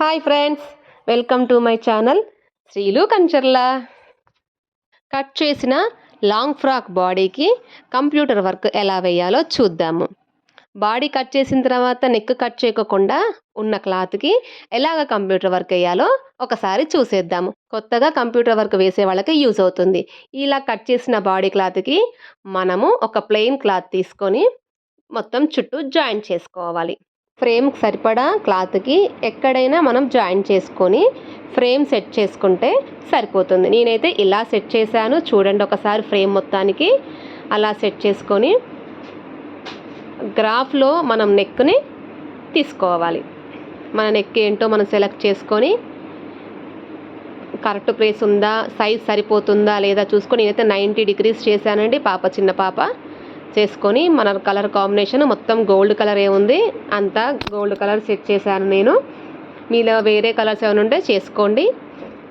Hi friends welcome to my channel Srilu Kancharla cut చేసిన long frock బాడీకి computer work ఎలా వేయాలో చూద్దాము. బాడీ కట్ చేసిన తర్వాత నెక్ కట్ చేయకుండా ఉన్న క్లాత్కి ఎలాగ కంప్యూటర్ వర్క్ వేయాలో ఒకసారి చూసేద్దాము. కొత్తగా కంప్యూటర్ వర్క్ వేసే వాళ్ళకి యూజ్ అవుతుంది. ఇలా కట్ చేసిన బాడీ క్లాత్కి మనము ఒక ప్లెయిన్ క్లాత్ తీసుకొని మొత్తం చుట్టూ జాయిన్ చేసుకోవాలి. ఫ్రేమ్కి సరిపడా క్లాత్కి ఎక్కడైనా మనం జాయిన్ చేసుకొని ఫ్రేమ్ సెట్ చేసుకుంటే సరిపోతుంది. నేనైతే ఇలా సెట్ చేశాను. చూడండి ఒకసారి ఫ్రేమ్ మొత్తానికి అలా సెట్ చేసుకొని గ్రాఫ్లో మనం నెక్ని తీసుకోవాలి. మన నెక్ ఏంటో మనం సెలెక్ట్ చేసుకొని కరెక్ట్ ప్లేస్ ఉందా? సైజ్ సరిపోతుందా లేదా చూసుకొని నేనైతే నైంటీ డిగ్రీస్ చేశానండి. పాప చిన్న పాప. చేసుకొని మన కలర్ కాంబినేషన్ మొత్తం గోల్డ్ కలర్ ఏముంది అంతా గోల్డ్ కలర్ సెట్ చేశాను నేను. మీలో వేరే కలర్స్ ఏమైనా ఉంటే చేసుకోండి.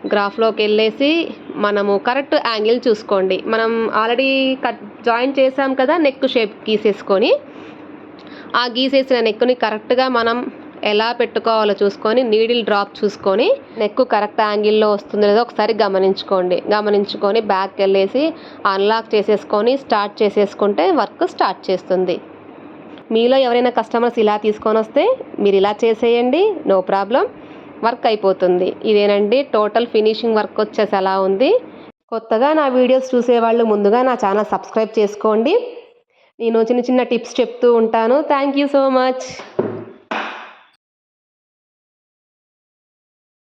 గ్రాఫ్లోకి వెళ్ళేసి మనము కరెక్ట్ యాంగిల్ చూసుకోండి. మనం ఆల్రెడీ కట్ జాయిన్ చేసాం కదా నెక్ షేప్ గీసేసుకొని. ఆ గీసేసిన నెక్ని కరెక్ట్గా మనం ఎలా పెట్టుకోవాలో చూసుకొని నీడిల్ డ్రాప్ చూసుకొని నెక్ కరెక్ట్ యాంగిల్లో వస్తుంది లేదో ఒకసారి గమనించుకోండి. గమనించుకొని బ్యాక్ వెళ్ళేసి అన్లాక్ చేసేసుకొని స్టార్ట్ చేసేసుకుంటే వర్క్ స్టార్ట్ చేస్తుంది. మీలో ఎవరైనా కస్టమర్స్ ఇలా తీసుకొని వస్తే మీరు ఇలా చేసేయండి నో ప్రాబ్లం వర్క్ అయిపోతుంది. ఇదేనండి టోటల్ ఫినిషింగ్ వర్క్ వచ్చేసి అలా ఉంది. కొత్తగా నా వీడియోస్ చూసేవాళ్ళు ముందుగా నా ఛానల్ సబ్స్క్రైబ్ చేసుకోండి. నేను చిన్న చిన్న టిప్స్ చెప్తూ ఉంటాను. Thank you so much